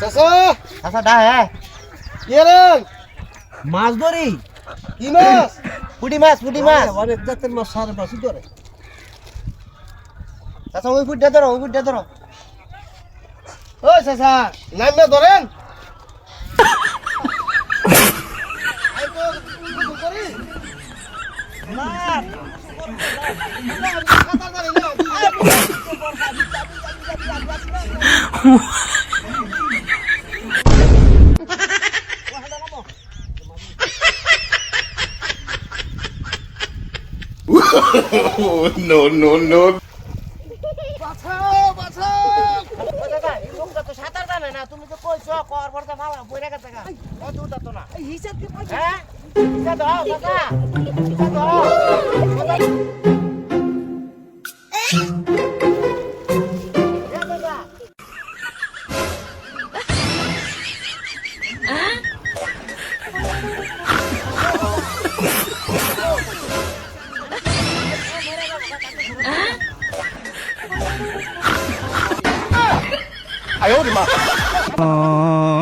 চাচা আচ্ছা দা হ্যাঁ কি রেন মাছ ধরি কি মাছ পুটি মাছ পুটি মাছ অনেক জাতের মাছ সারে মাছই ধরে আচ্ছা ওই ফুটটা ধরো ওই ফুটটা ধরো ও চাচা নামে ধরেন এই তো কিছু করি। না, সাঁতার জানি না। সাঁতার জানে না। তুমি তো কইছো কর পড়তে ভালো বইরা গেছে গা। ও দূর তো না। হ্যাঁ? এটা দাও দাদা। এটা দাও। 哎呦我的妈！